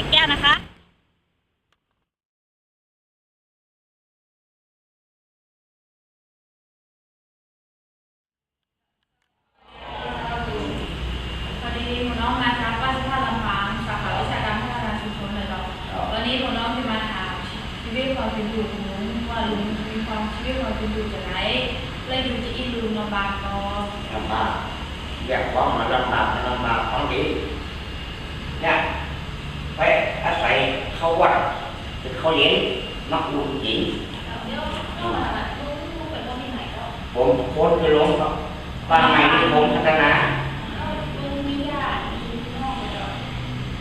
ลุงกฤษแสงแก้วนะคะพอดีผมน้องมาครับบ้านท่าลำพางสาขาวิชาการพัฒนาชุมชนเลยครับวันนี้ผมน้องจะมาถามชีวิตความเป็นอยู่ของลุงว่าลุงมีความชีวิตความเป็นอยู่จากไหนเลยดูจะอินลุงลำบากก็ลำบากอยากว่ามันลำบากมันลำบากต้องดีเนี่ย ไปอาศัยเข้าวัดเป็นเขาเย็นมักลุงหญิงเดี๋ยวเข้ามาลุงลุงเป็นคนที่ไหนก็ผมโค้นไปลงครับบ้านใหม่ที่ผมพัฒนาตีนองเหรอ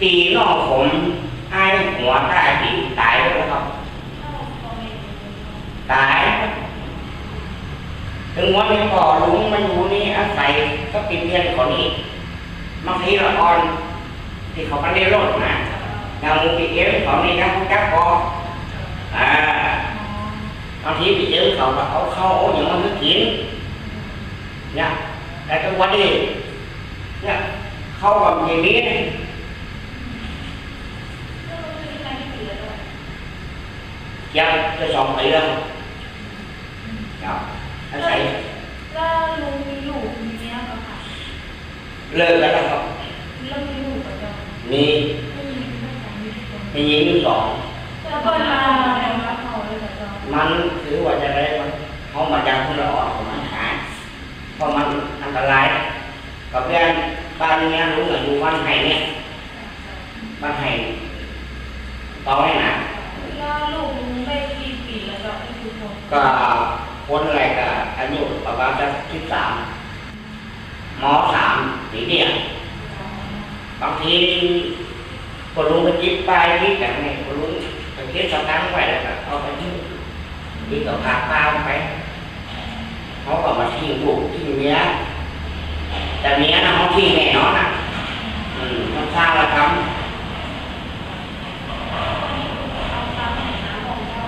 ปีนอกผมอายหัวตายปีตายแล้วครับเข้าคอมเมนต์ตายถึงวันนี้ก่อลุงมาอยู่นี่อาศัยก็ปิดเรียนคนนี้บางทีละอ่อนที่เขาไปเรียนรถนะอย่างมึงปิดเรียนขอนี่นะคุณจักพออ่าบางทีปิดเรียนเขาก็เอาเข้าเอาอย่างมันที่เขากับอย่างนี้แล้วลุงมีใครอด้วยยังจะ สองปีแล้วครับอาศัยแล้วลุงมีลูกมีเมียก็ค่ะเลิกแล้วนะครับเริ่มมีลูกก็จะ มี ไม่มีไม่สา มีทุกคนมีหญิงอยู่สองแล้วก็มาแล้วรับเขาเลยแต่เรามันถือว่าจะได้มันเขามาจากคนละอ่อนของมันหายเพราะมันอันตรายกับเพื่อนบ้านเนี้ยรู้หน่อยอยู่บ้านไห้เนี่ยบ้านไห้ต่อให้หนาแล้วลูกมึงได้กี่ปีแล้วก็อีกทุกคนก็คนอะไรก็อายุประมาณสักสิบสามมสามปีเดียวบางที คนลุงก็จิบไปที่แต่เนี่ยคนลุงไปเก็บสตังค์ไว้แล้วก็เอาไปที่ที่กับพาป้าไปเขาก็มาทิ้งลูกทิ้งเมียแต่เมียนะเขาทิ้งแน่นอนอะอืมมันสร้างระทำเอาตามหาของเรา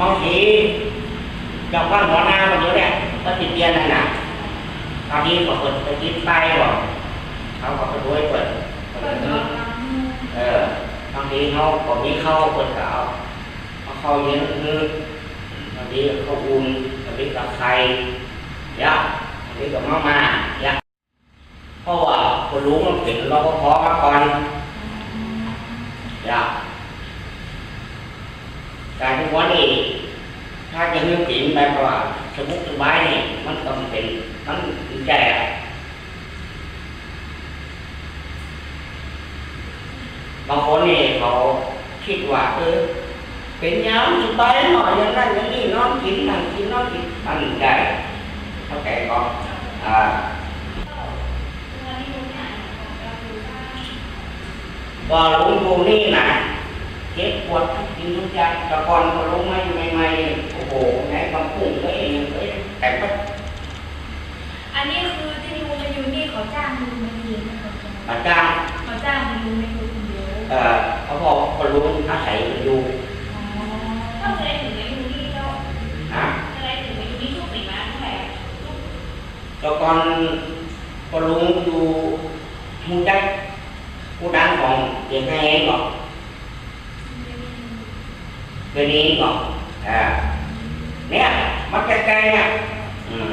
บางทีจากบ้านหัวหน้ามันอยู่เนี่ยก็ติดเตียนนั่นนะบางทีก็เปิดไปกินไปบอกเขาก็ไปด้วยเปิดเปิ เปิ ด ด นี้ ร้าน เออบาง ทีเขาก็มีเข้าเปิดก็เอาเอาเข้าเย็นคือบางทีเขาอุ่นบางทีกับไข่ยะบางทีกับมามายะเพราะว่าคนรู้มันเป็นรปภมาก่อนยะการที่วันนี้ถ้าจะนึกถึงแบบว่าสมุกสบายนี่มันต้องเป็นมันแก่ บางคนนี่เขาคิดว่าเออเป็นยามสบายหน่อยอย่างนั้นอย่างนี้นอนกินนั่งกินนอนกินมันแก่เท่าแก่ก็อ่าวันนี้ลุงเนี่ยเราดูว่าก็ลุงดูนี่นะเจ็บปวดทุกสิ่งทุกอย่างแต่ก่อนก็ลุงไม่ไม่ไม่โอ้โหไหนกำพุ่งเลยเลยแต่ก็อันนี้คือที่ลุงมาอยู่นี่เขาจ้างลุงมาเรียนนะคะอาจารย์เขาจ้างลุงไม่รู้คนเดียว เอ่อเขาบอกคนรู้อาศัยอยู่อ๋อต้องแสดงถึงในยูนี่ก็นะแสดงถึงในยูนี่ช่วงปีมาเท่าไหร่แต่ก่อนคนรู้อยู่หมูจักผู้ดังของเด็กไงเองก่อนเดี๋ยวนี้ก่อนอ่าเนี่ยมันใกล้ๆเนี่ยอืม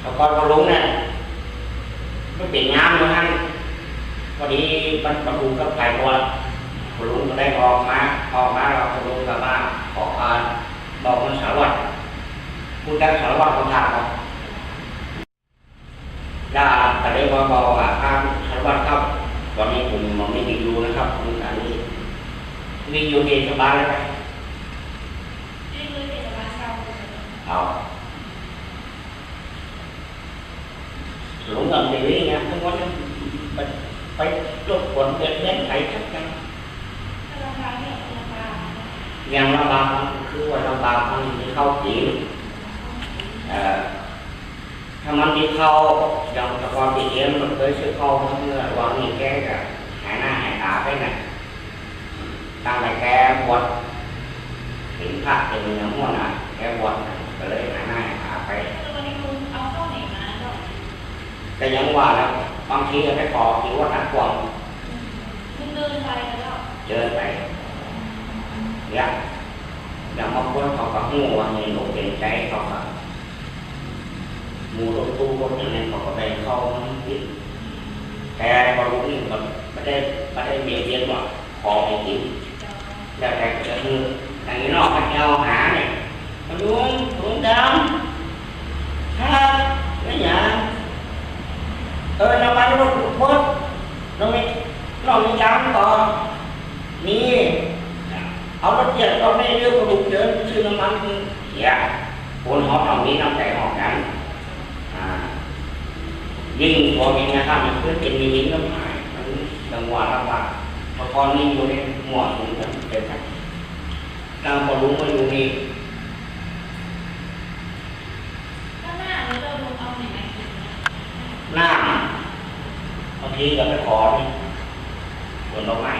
แต่ก่อนคนรู้เนี่ยมันเป็นงามอยู่ฮั่น พอดีมันประตูกับไก่ตัวคนรู้ก็ได้ออกมาออกมาเราคนรู้ก็มาขอการบอกมันสารวัตรผู้ดังสารวัตรของทางเรา đã tại đây qua vào à tham sản vật không còn đi cùng mà mình đi luôn นะครับคุณอันนี้มีอยู่ในสบายเลยไหมนี่คือเทศบาลเช่าเอาหลง gần thì phải chốt quần đến đến phải chắc chắn ธนาคารเนี่ยธนาคาร ngàn la ba cứ qua la ba con đi khâu chuyển à ถ้ามันดีเข้าอย่างตะกอนปีเอ็มมันเคยซื้อเข้าทั้งเมื่อวันนี้แกก็หายหน้าหายตาไปไหนตั้งแต่แกบวชเห็นพระเป็นอย่างมั่วนะแกบวชน่ะก็เลยหายหน้าหายตาไปแล้ววันนี้ลุงเอาเข้าไหนมาก็เแต่ยังว่าแล้ว บางทีก็ไปขอที่วัดนักกวางมึงเดินไปแล้วเจอไปเนี่ยอย่างบางคนเขาก็หูว่าเงินหนูเป็นใจเขาก็หมูรถตู้รถอย่างนั้นเขาก็ไปเข้ากินแต่พอรู้นี่ก็ไม่ได้ไม่ได้เบียดเบียนว่าขอไปกินแล้วแต่ก็คืออย่างนี้นอกจากเอาหาเนี่ยลุงลุงดำครับไม่หยัง เออน้ำมันรถพดน้องไม่น้องไม่จำก่อนนี่เอารถเจ็ดก็ไม่เลือกกระดูกเดินซื้อน้ำมันเสียคนหอบตรงนี้น้ำใจหอบกันยิ่งพอมีนะครับมันเพื่อเป็นมีนิ้น้ำหายมันจังหวะลำบากพอตอนนี้อยู่ในหมวดสูงกันเป็นกันเราพอรู้มาอยู่นี่ ข้างหน้าเราจะลงเอาไหนมากิน หน้า บางทีก็ไปขอนี่ส่วนดอกไม้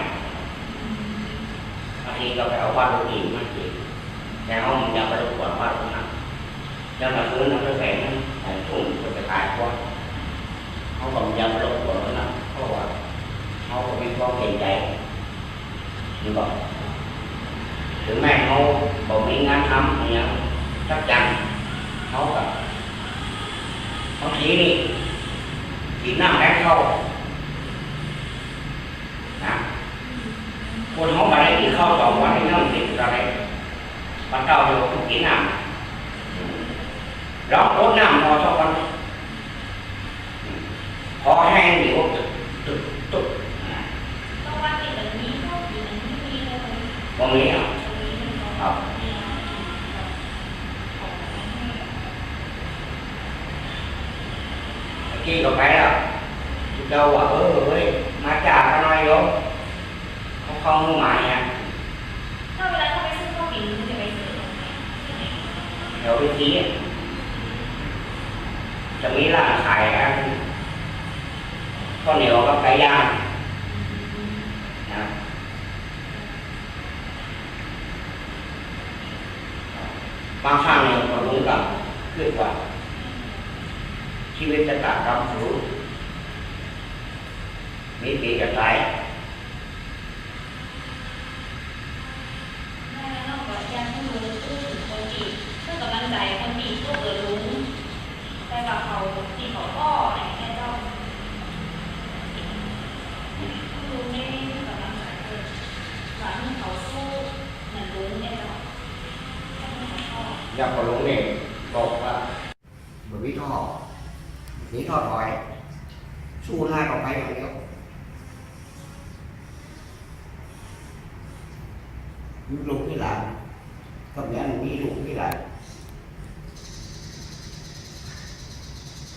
บางทีก็ไปเอาวัดลูกอีกมากินแต่ห้องมันยังไปรบกวนวัดตรงนั้นแล้ว mà cứ nó cái vẻ nó thành thùng của cái tài quá không còn dám lục của nó nữa không còn không có biết con tiền chạy như vậy ถึงแม่เขาบอกมีงานทำอย่างเงี้ย chắc chắn เขาแบบบางทีนี่กินน้ำแรงเข้านะ คนเขาไปกินข้าวสองวันนี่น้ำติดอะไรมันเก่าอยู่กินน้ำร้องโาวเหนียวกับไก่ย่างนะบางครั้งเนี่ยก็ลุงกับขึ้นกว่า ชีวิตจะตัดรับรู้มีปีจะตายแม่น้องก็ยังไม่รู้ตู้ถึงคนอีกเพื่อกำลังใจคนอีกตู้เออลุงแต่กับเขาที่เขาก็ nhập vào lỗ nền một và bởi vì nó họ vì nó hỏi su hai vào máy vào liệu. Lúc cái làm cầm nhãn mình đi lúc cái làm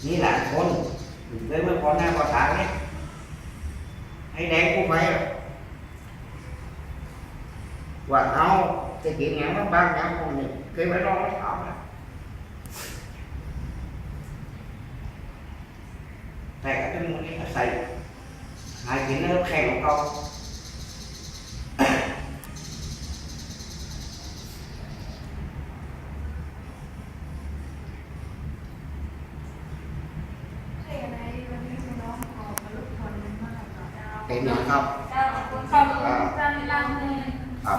nghĩ lại con tới mấy con nào có sáng ấy. Hay đánh cũng phải ว่าบวิท่อหนีท่อถอยสู้หน้าต่อไปอย่างเดียวลูกที่หลานก็เหมือนมีลูกที่หลานนี่หลานคนเลยเมื่อพอหน้าพอตาเนี่ยให้แดงกูไปอะว่าเอาจะกินอย่างนั้นบ้างอย่างคนนี้เคยไปลองแล้วถามนะแต่ก็เป็นคนนี้อาศัยหากินแล้วแข่งของเขาใช่ไหมวันนี้น้องขอมาลุกคนมากกว่าเจ้าเป็นอย่างครับเจ้าขอบคุณขอบคุณท่านล่างเลยครับเจ้า